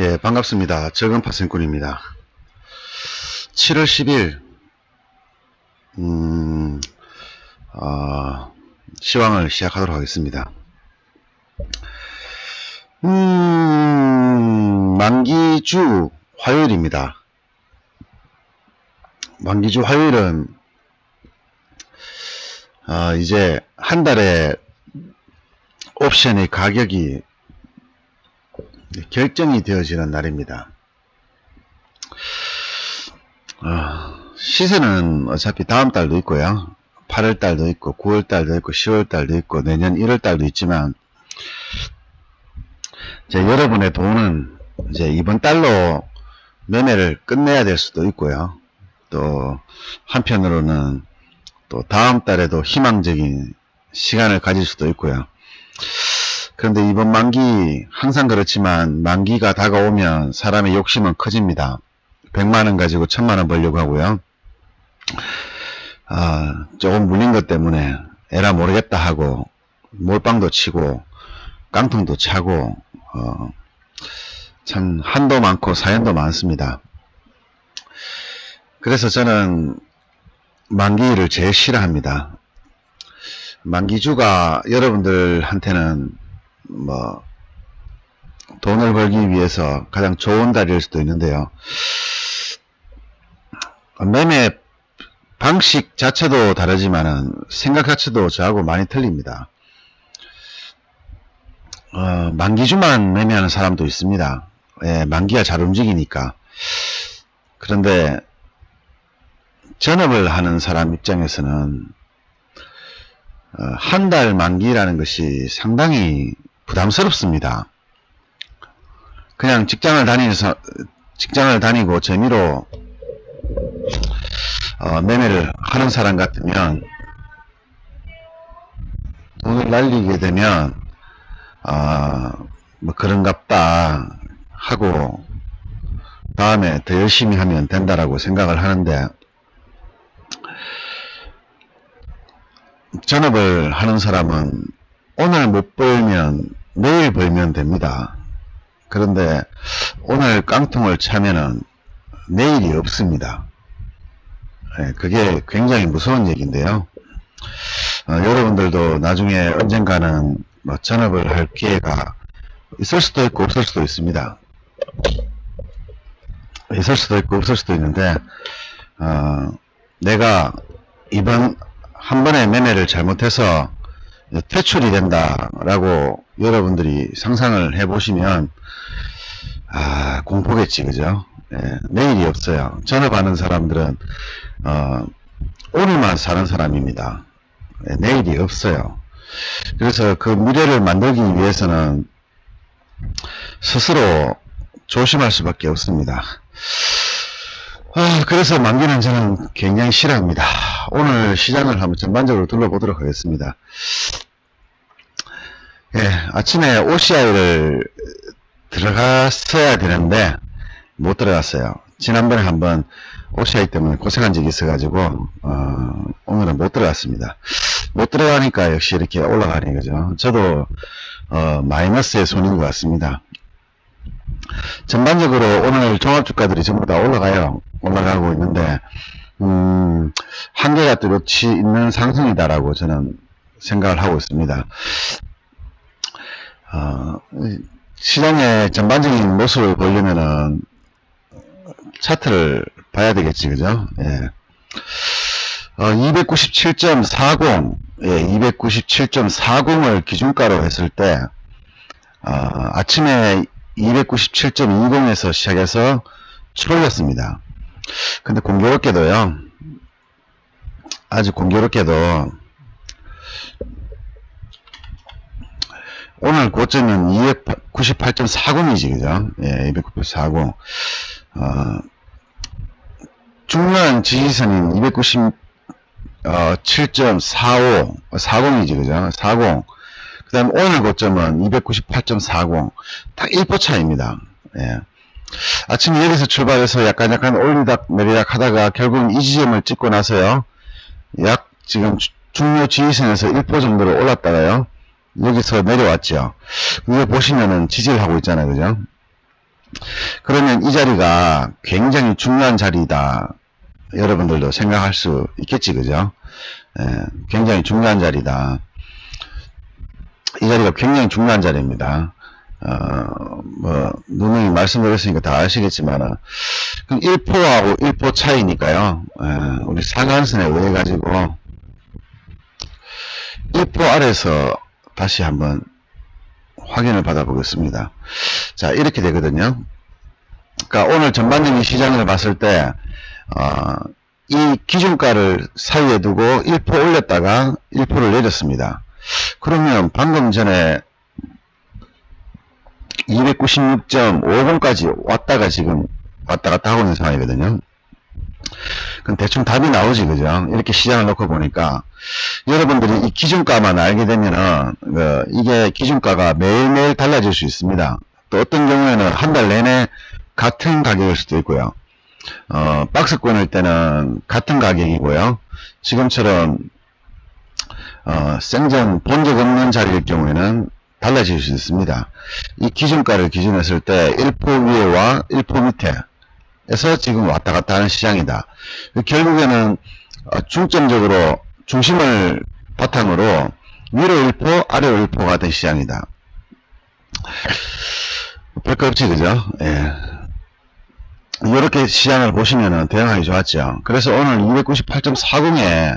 예, 반갑습니다. 적은 파생꾼입니다. 7월 10일, 음, 어, 시황을 시작하도록 하겠습니다. 음, 만기주 화요일입니다. 만기주 화요일은, 아, 이제 한 달에 옵션의 가격이 결정이 되어지는 날입니다. 아, 시세는 어차피 다음 달도 있고요. 8월 달도 있고, 9월 달도 있고, 10월 달도 있고, 내년 1월 달도 있지만, 이제 여러분의 돈은 이제 이번 달로 매매를 끝내야 될 수도 있고요. 또, 한편으로는 또 다음 달에도 희망적인 시간을 가질 수도 있고요. 그런데 이번 만기 항상 그렇지만 만기가 다가오면 사람의 욕심은 커집니다. 100만원 가지고 1000만원 벌려고 하고요. 아, 조금 물린 것 때문에 에라 모르겠다 하고 몰빵도 치고 깡통도 차고 어, 참 한도 많고 사연도 많습니다. 그래서 저는 만기를 제일 싫어합니다. 만기주가 여러분들한테는 뭐 돈을 벌기 위해서 가장 좋은 달일 수도 있는데요. 매매 방식 자체도 다르지만은 생각 자체도 저하고 많이 틀립니다. 어, 만기주만 매매하는 사람도 있습니다. 예, 만기가 잘 움직이니까. 그런데 전업을 하는 사람 입장에서는 어, 한달 만기라는 것이 상당히 부담스럽습니다. 그냥 직장을 다니면서 직장을 다니고 재미로 어, 매매를 하는 사람 같으면 돈을 날리게 되면 아, 뭐 그런갑다 하고 다음에 더 열심히 하면 된다라고 생각을 하는데 전업을 하는 사람은 오늘 못 벌면 내일 벌면 됩니다. 그런데 오늘 깡통을 차면은 내일이 없습니다. 예, 그게 굉장히 무서운 얘기인데요. 어, 여러분들도 나중에 언젠가는 뭐 전업을 할 기회가 있을 수도 있고 없을 수도 있습니다. 있을 수도 있고 없을 수도 있는데 어, 내가 이번 한 번의 매매를 잘못해서 퇴출이 된다라고 여러분들이 상상을 해보시면 아 공포겠지 그죠? 예, 내일이 없어요. 전업하는 사람들은 어, 오늘만 사는 사람입니다. 예, 내일이 없어요. 그래서 그 미래를 만들기 위해서는 스스로 조심할 수밖에 없습니다. 아, 그래서 만기는 저는 굉장히 싫어합니다. 오늘 시장을 한번 전반적으로 둘러보도록 하겠습니다. 예, 아침에 OCI를 들어갔어야 되는데 못 들어갔어요. 지난번에 한번 OCI 때문에 고생한 적이 있어가지고 어, 오늘은 못 들어갔습니다. 못 들어가니까 역시 이렇게 올라가는 거죠. 저도 어, 마이너스의 손인 것 같습니다. 전반적으로 오늘 종합주가들이 전부 다 올라가요. 올라가고 있는데, 음, 한계가 뚜렷이 있는 상승이다라고 저는 생각을 하고 있습니다. 어, 시장의 전반적인 모습을 보려면은 차트를 봐야 되겠지, 그죠? 예. 어, 297.40, 예, 297.40을 기준가로 했을 때, 어, 아침에 297.20에서 시작해서 출올렸습니다. 근데 공교롭게도요, 아주 공교롭게도, 오늘 고점은 298.40이지, 그죠? 예, 298.40. 어, 중요한 지지선인 297.45, 40이지, 그죠? 40. 그 다음 오늘 고점은 298.40. 딱 1보 차입니다. 예. 아침에 여기서 출발해서 약간 약간 올리닥 내리닥 하다가 결국은 이 지점을 찍고 나서요. 약 지금 주- 중요 지지선에서 1보 정도로 올랐다가요. 여기서 내려왔죠. 이거 보시면은 지지를 하고 있잖아요. 그죠? 그러면 이 자리가 굉장히 중요한 자리다. 여러분들도 생각할 수 있겠지, 그죠? 예, 굉장히 중요한 자리다. 이 자리가 굉장히 중요한 자리입니다. 어, 뭐, 누누이 말씀드렸으니까 다 아시겠지만은, 1포하고 1포 차이니까요. 예, 우리 상한선에 의해 가지고, 1포 아래서 다시 한번 확인을 받아보겠습니다. 자, 이렇게 되거든요. 그러니까 오늘 전반적인 시장을 봤을 때, 어, 이 기준가를 사이에 두고 1포 올렸다가 1포를 내렸습니다. 그러면 방금 전에 296.50까지 왔다가 지금 왔다 갔다 하고 있는 상황이거든요. 그럼 대충 답이 나오지, 그죠? 이렇게 시장을 놓고 보니까 여러분들이 이 기준가만 알게 되면은 그 이게 기준가가 매일매일 달라질 수 있습니다. 또 어떤 경우에는 한 달 내내 같은 가격일 수도 있고요. 어, 박스권일 때는 같은 가격이고요. 지금처럼 어, 생전 본 적 없는 자리일 경우에는 달라질 수 있습니다. 이 기준가를 기준했을 때 1포 위에와 1포 밑에 에서 지금 왔다 갔다 하는 시장이다. 결국에는 어, 중점적으로 중심을 바탕으로 위로 1포, 아래로 1포가 된 시장이다. 별거 없지, 그죠? 예. 이렇게 시장을 보시면은 대응하기 좋았죠. 그래서 오늘 298.40에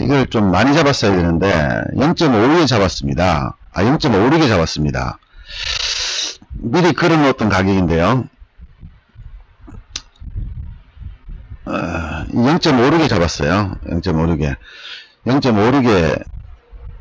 이걸 좀 많이 잡았어야 되는데 0.56에 잡았습니다. 아 0.56에 잡았습니다. 미리 걸어놓았던 가격인데요. 어, 0.56에 잡았어요. 0.56에 0.56에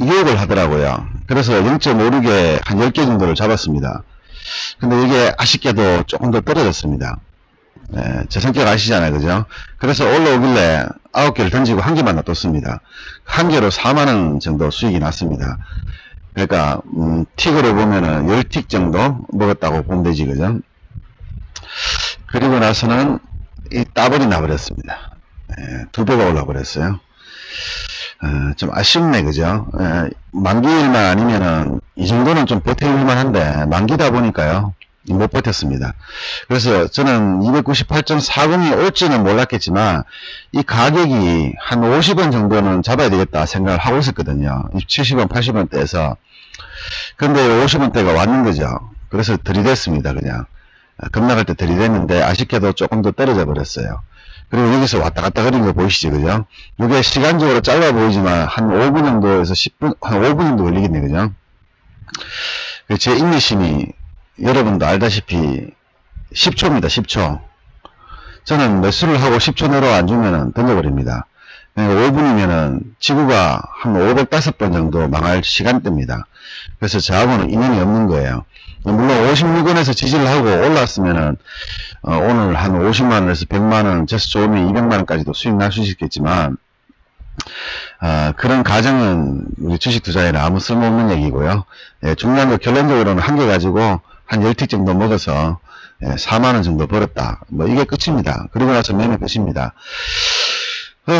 유혹을 하더라고요. 그래서 0.56에 한 10개 정도를 잡았습니다. 근데 이게 아쉽게도 조금 더 떨어졌습니다. 예, 제 성격 아시잖아요. 그죠? 그래서 올라오길래 9개를 던지고 한 개만 놔뒀습니다. 한 개로 4만원 정도 수익이 났습니다. 그러니까, 음, 틱으로 보면은 10틱 정도 먹었다고 보면 되지, 그죠? 그리고 나서는 이 따블이 나버렸습니다. 예, 두 배가 올라버렸어요. 어, 좀 아쉽네, 그죠? 예, 만기일만 아니면은 이 정도는 좀 버텨볼만 한데 만기다 보니까요. 못 버텼습니다. 그래서 저는 298.40이 올지는 몰랐겠지만 이 가격이 한 50원 정도는 잡아야 되겠다 생각을 하고 있었거든요. 70원, 80원대에서. 근데 50원대가 왔는 거죠. 그래서 들이댔습니다, 그냥. 아, 급락할 때 들이댔는데 아쉽게도 조금 더 떨어져 버렸어요. 그리고 여기서 왔다 갔다 그린 거 보이시죠, 그죠? 이게 시간적으로 짧아 보이지만 한 5분 정도에서 10분, 한 5분 정도 걸리겠네, 그죠? 그제 인내심이 여러분도 알다시피 10초입니다, 10초. 저는 매수를 하고 10초 내로 안 주면은 던져버립니다. 5분이면은 지구가 한 505번 정도 망할 시간대입니다. 그래서 저하고는 인연이 없는 거예요. 물론 56원에서 지지를 하고 올랐으면은 어, 오늘 한 50만 원에서 100만원, 재수 좋으면 200만 원까지도 수익 날 수 있겠지만 아, 그런 가정은 우리 주식 투자에는 아무 쓸모없는 얘기고요. 예, 중요한 거 결론적으로는 한 개 가지고 한 10틱 정도 먹어서 예, 4만 원 정도 벌었다. 뭐 이게 끝입니다. 그리고 나서 매매 끝입니다. 어,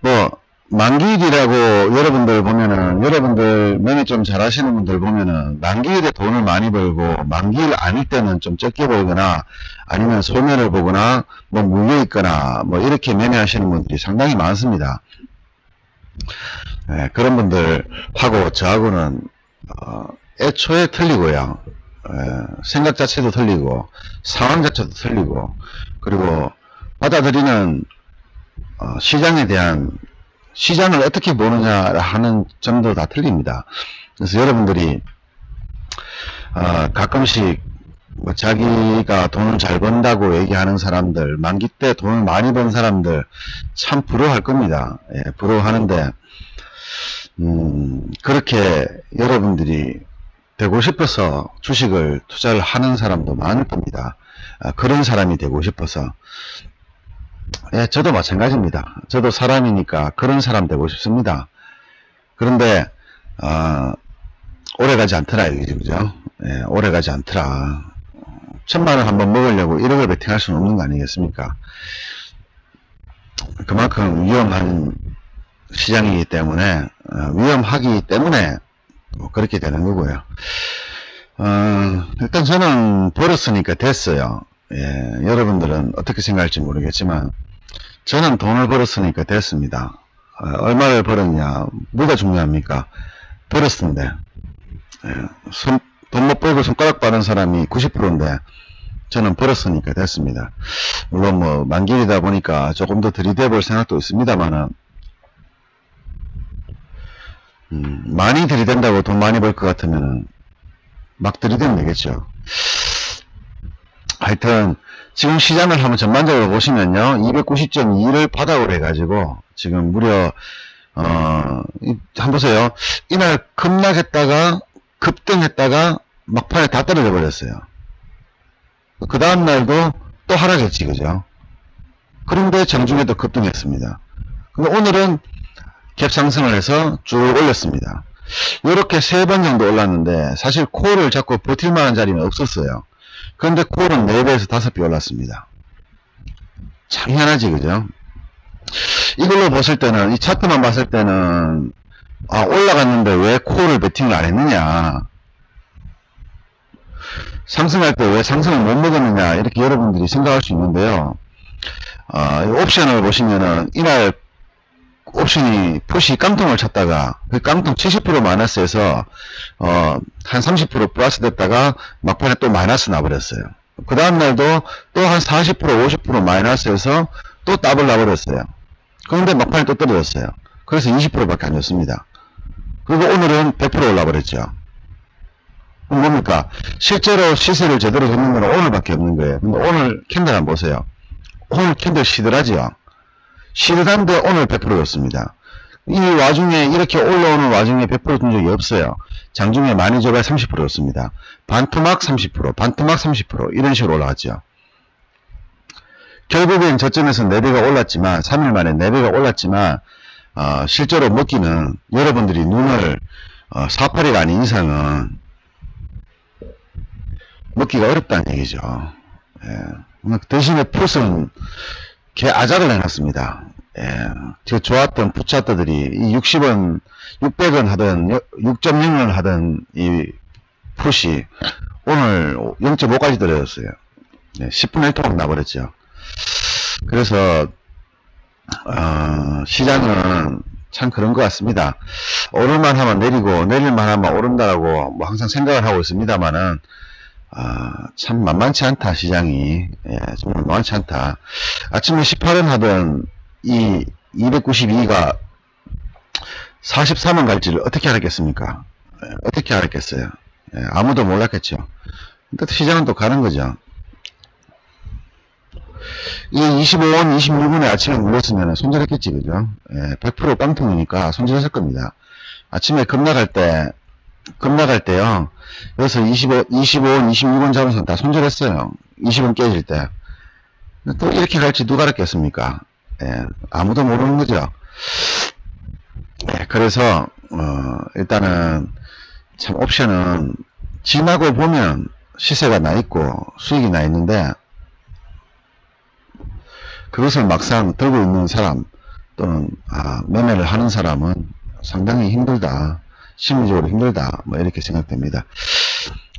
뭐 만기일이라고 여러분들 보면은 여러분들 매매 좀 잘하시는 분들 보면은 만기일에 돈을 많이 벌고 만기일 아닐 때는 좀 적게 벌거나 아니면 소멸을 보거나 뭐 물려 있거나 뭐 이렇게 매매하시는 분들이 상당히 많습니다. 예, 그런 분들하고 저하고는 어, 애초에 틀리고요. 예, 생각 자체도 틀리고 상황 자체도 틀리고 그리고 받아들이는 어, 시장에 대한 시장을 어떻게 보느냐 하는 점도 다 틀립니다. 그래서 여러분들이 어, 가끔씩 뭐 자기가 돈을 잘 번다고 얘기하는 사람들, 만기 때 돈을 많이 번 사람들 참 부러워할 겁니다. 예, 부러워하는데 음, 그렇게 여러분들이 되고 싶어서 주식을 투자를 하는 사람도 많을 겁니다. 아, 그런 사람이 되고 싶어서 예, 저도 마찬가지입니다. 저도 사람이니까 그런 사람 되고 싶습니다. 그런데 어, 오래 가지 않더라 이거죠, 그죠? 예, 오래 가지 않더라. 천만 원 한번 먹으려고 1억을 베팅할 수는 없는 거 아니겠습니까? 그만큼 위험한 시장이기 때문에 어, 위험하기 때문에 뭐 그렇게 되는 거고요. 어, 일단 저는 벌었으니까 됐어요. 예, 여러분들은 어떻게 생각할지 모르겠지만, 저는 돈을 벌었으니까 됐습니다. 어, 얼마를 벌었냐, 뭐가 중요합니까? 벌었는데, 예, 돈못 벌고 손가락 빠른 사람이 90%인데, 저는 벌었으니까 됐습니다. 물론 뭐, 만길이다 보니까 조금 더 들이대 볼 생각도 있습니다만은, 음, 많이 들이댄다고 돈 많이 벌 것 같으면은, 막 들이대면 되겠죠. 하여튼 지금 시장을 한번 전반적으로 보시면요. 290.2를 바닥으로 해가지고 지금 무려 어, 이- 한번 보세요. 이날 급락했다가 급등했다가 막판에 다 떨어져 버렸어요. 그 다음 날도 또 하락했지, 그죠? 그런데 장중에도 급등했습니다. 근데 오늘은 갭 상승을 해서 쭉 올렸습니다. 이렇게 세 번 정도 올랐는데 사실 코어를 잡고 버틸 만한 자리는 없었어요. 그런데 코어는 4배에서 5배 올랐습니다. 참 희한하지 그죠? 이걸로 봤을 때는 이 차트만 봤을 때는 아 올라갔는데 왜 코어를 베팅을 안 했느냐 상승할 때 왜 상승을 못 먹었느냐 이렇게 여러분들이 생각할 수 있는데요. 아, 이 옵션을 보시면은 이날 옵션이 푸시 깡통을 쳤다가 그 깡통 70% 마이너스에서 어, 한 30% 플러스 됐다가 막판에 또 마이너스 나버렸어요. 그 다음날도 또 한 40% 50% 마이너스에서 또 더블 나버렸어요. 그런데 막판에 또 떨어졌어요. 그래서 20%밖에 안 줬습니다. 그리고 오늘은 100% 올라버렸죠. 뭡니까? 실제로 시세를 제대로 잡는 건 오늘밖에 없는 거예요. 근데 오늘 캔들 한번 보세요. 오늘 캔들 시들하지요? 시들한데 오늘 100%였습니다. 이 와중에 이렇게 올라오는 와중에 100%준 적이 없어요. 장중에 많이 줘봐야 30%였습니다. 반토막 30%, 반토막 30% 이런 식으로 올라갔죠. 결국엔 저점에서 4배가 올랐지만 3일 만에 4배가 올랐지만 어, 실제로 먹기는 여러분들이 눈을 어, 482가 아닌 이상은 먹기가 어렵다는 얘기죠. 예. 대신에 풋은 개 아작을 해놨습니다. 예. 저 좋았던 풋차트들이 이 60원, 600원 하던 6.0원 하던 이 풋이 오늘 0.5까지 떨어졌어요. 예, 10분의 1토막 나버렸죠. 그래서 어, 시장은 참 그런 것 같습니다. 오를만 하면 내리고 내릴만 하면 오른다라고 뭐 항상 생각을 하고 있습니다만은 아, 참 만만치 않다 시장이 예, 정말 만만치 않다. 아침에 18원 하던 이 292가 43원 갈지를 어떻게 알았겠습니까? 예, 어떻게 알았겠어요? 예, 아무도 몰랐겠죠. 근데 시장은 또 가는 거죠. 이 25원, 26원에 아침에 물렸으면 손절했겠지, 그죠? 예, 100% 깡통이니까 손절했을 겁니다. 아침에 급락할 때, 급락할 때요. 여기서 25, 25원, 26원 잡아서 다 손절했어요. 20원 깨질 때. 또 이렇게 갈지 누가 알았겠습니까? 예, 아무도 모르는 거죠. 예, 그래서, 어, 일단은, 참, 옵션은, 지나고 보면 시세가 나 있고, 수익이 나 있는데, 그것을 막상 들고 있는 사람 또는 아, 매매를 하는 사람은 상당히 힘들다. 심리적으로 힘들다. 뭐 이렇게 생각됩니다.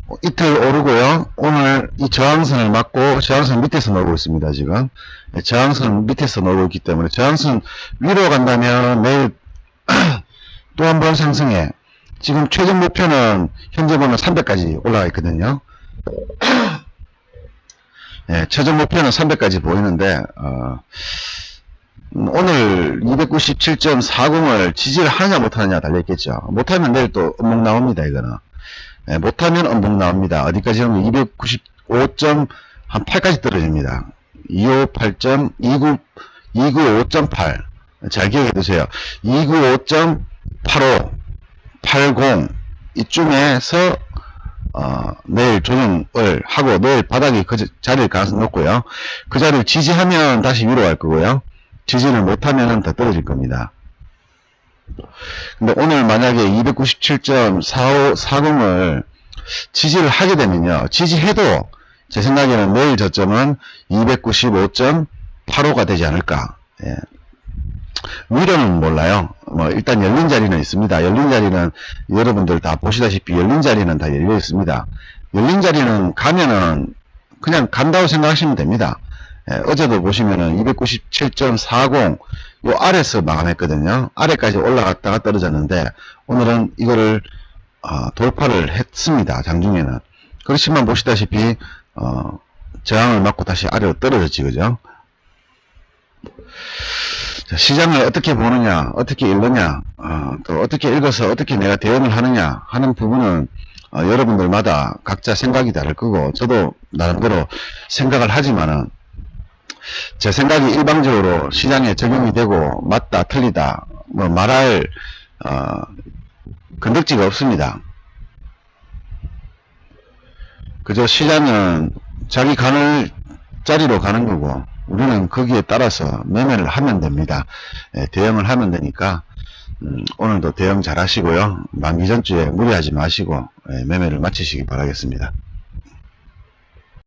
어, 이틀 오르고요. 오늘 이 저항선을 맞고 저항선 밑에서 놀고 있습니다. 지금 네, 저항선 밑에서 놀고 있기 때문에 저항선 위로 간다면 내일 또 한 번 상승해. 지금 최종 목표는 현재 보면 300까지 올라가 있거든요. 예, 최종 목표는 300까지 보이는데, 어, 음, 오늘 297.40을 지지를 하냐 못하느냐 달려있겠죠. 못하면 내일 또 음봉 나옵니다, 이거는. 예, 못하면 음봉 나옵니다. 어디까지 하면 295.8까지 떨어집니다. 258.29, 295.8. 잘 기억해 두세요. 295.85, 80, 이쯤에서 어, 내일 조정을 하고 내일 바닥이 그 자리를 가능성 높고요. 그 자리를 지지하면 다시 위로 갈 거고요. 지지를 못하면 더 떨어질 겁니다. 근데 오늘 만약에 297.4540을 지지를 하게 되면요. 지지해도 제 생각에는 내일 저점은 295.85가 되지 않을까. 예. 위로는 몰라요. 뭐 일단 열린 자리는 있습니다. 열린 자리는 여러분들 다 보시다시피 열린 자리는 다 열려 있습니다. 열린 자리는 가면은 그냥 간다고 생각하시면 됩니다. 예, 어제도 보시면은 297.40 요 아래서 마감했거든요. 아래까지 올라갔다가 떨어졌는데 오늘은 이거를 어, 돌파를 했습니다. 장중에는 그렇지만 보시다시피 어, 저항을 맞고 다시 아래로 떨어졌지 그죠? 자, 시장을 어떻게 보느냐, 어떻게 읽느냐, 어, 또 어떻게 읽어서 어떻게 내가 대응을 하느냐 하는 부분은 어, 여러분들마다 각자 생각이 다를 거고 저도 나름대로 생각을 하지만은 제 생각이 일방적으로 시장에 적용이 되고 맞다 틀리다 뭐 말할 어, 건덕지가 없습니다. 그저 시장은 자기 가는 자리로 가는 거고 우리는 거기에 따라서 매매를 하면 됩니다. 예, 대응을 하면 되니까 음, 오늘도 대응 잘 하시고요. 만기 전주에 무리하지 마시고 예, 매매를 마치시기 바라겠습니다.